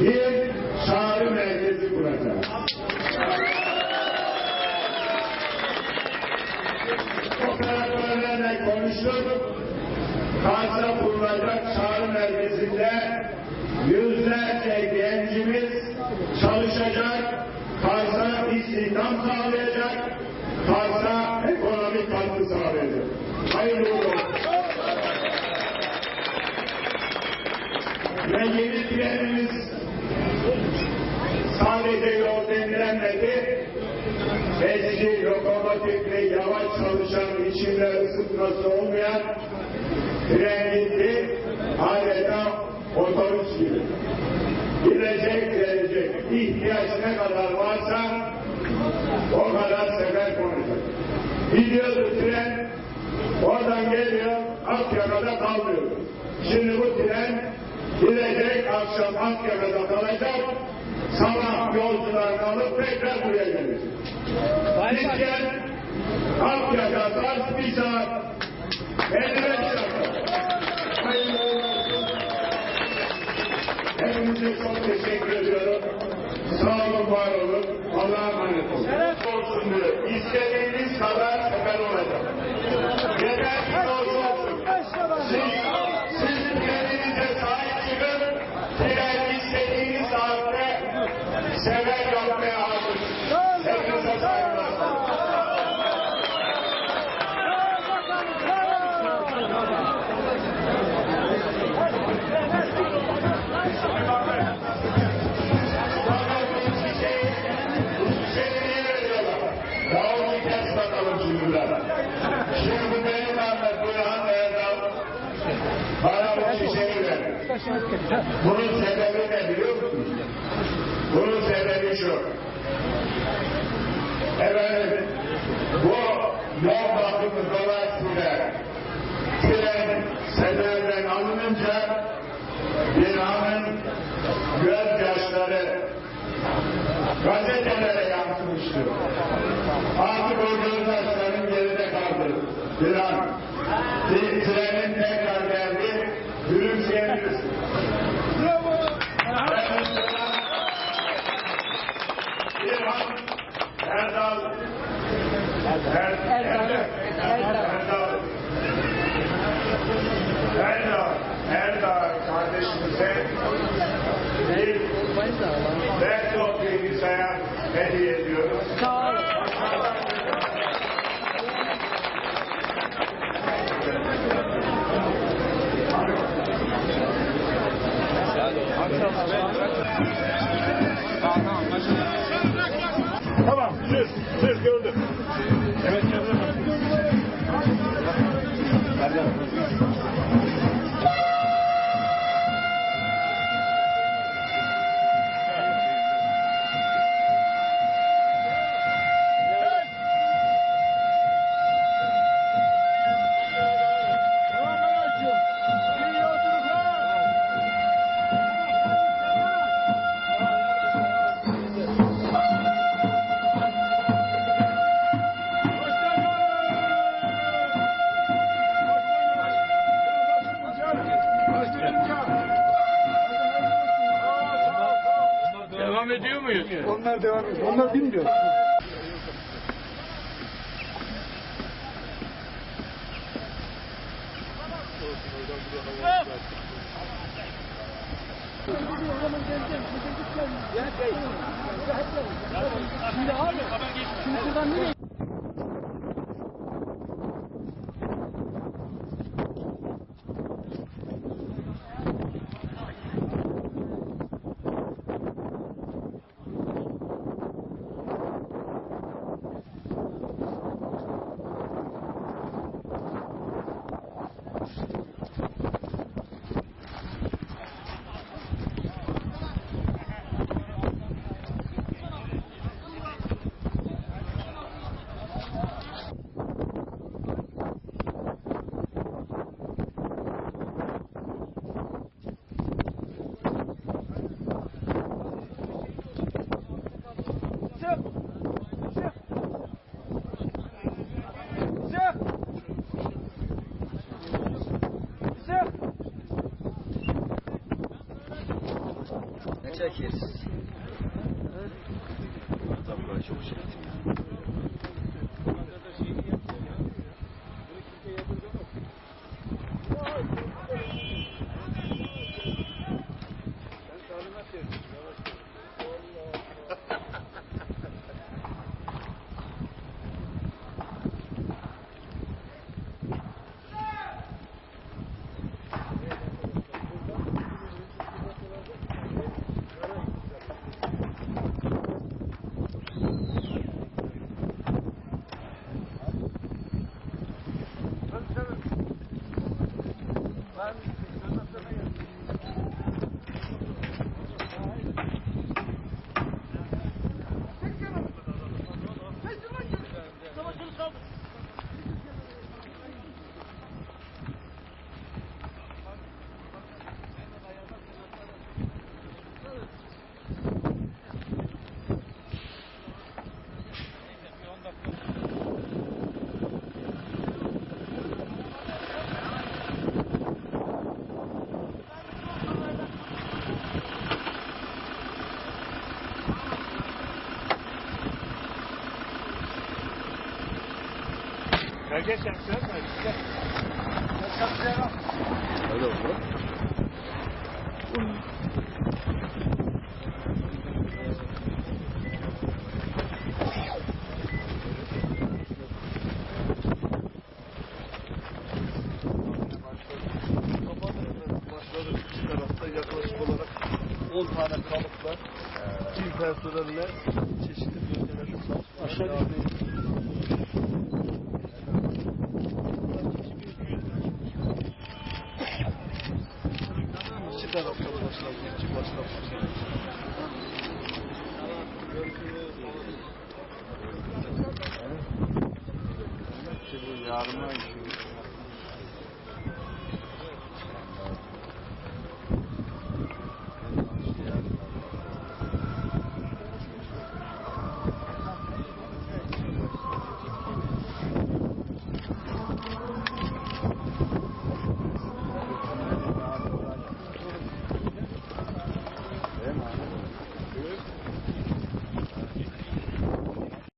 bir çağrı merkezi kuracağız. Operatörlerle konuştuk. Kars'ta kurulacak çağrı merkezinde yüzlerce gencimiz çalışacak, Kars'a istihdam sağlayacak, Kars'a ekonomik katkı sağlayacak. Hayırlı olsun. Ve yeni trenimiz sadece yol denilemedi, eski lokomotifle yavaş çalışan, içinde ısıtması olmayan tren gitti, adeta otobüs gibi. Gidecek, gelecek. İhtiyaç ne kadar varsa o kadar sefer konacak. Gidiyordu tren, oradan geliyor, Akyaka'da kalmıyor. Şimdi bu tren gidecek, akşam Akyaka'da kalacak, Gideceğiz, Akyaka'dan bir saat, 55 dakika. Hayırlı olsun. Hepinize çok teşekkür ediyorum. Sağ olun, var olun. Allah'a emanet olun. Şeref olsun diyor. İstediğiniz kadar sefer olacak. Yeter ki olsun Bunun sebebi ne biliyor musunuz? Bunun sebebi şu. Efendim, bu yol bakımı dolayısıyla tren seferden alınınca binanın gözyaşları gazetelere yansımıştı. Artık o gözyaşların geride kaldı. Filan. Erdal Erdal Erdal Erdal kardeşimize bir laptop bilgisayar hediye ediyoruz. Tamam, siz, siz gördüm. Onlar devam ediyor. Onlar bilmiyor. Şimdi abi, şimdi şuradan nereye? Çekeriz. Adamlar çok şey. Gel Öyle oldu. Başladık iki tarafta yaklaşık olarak 10 tane kalıpla tüm personelle çeşitli bölgelerde çalışmaya devam ediyoruz. İki tarafta başladık, iki başladık. Bu yarma işi.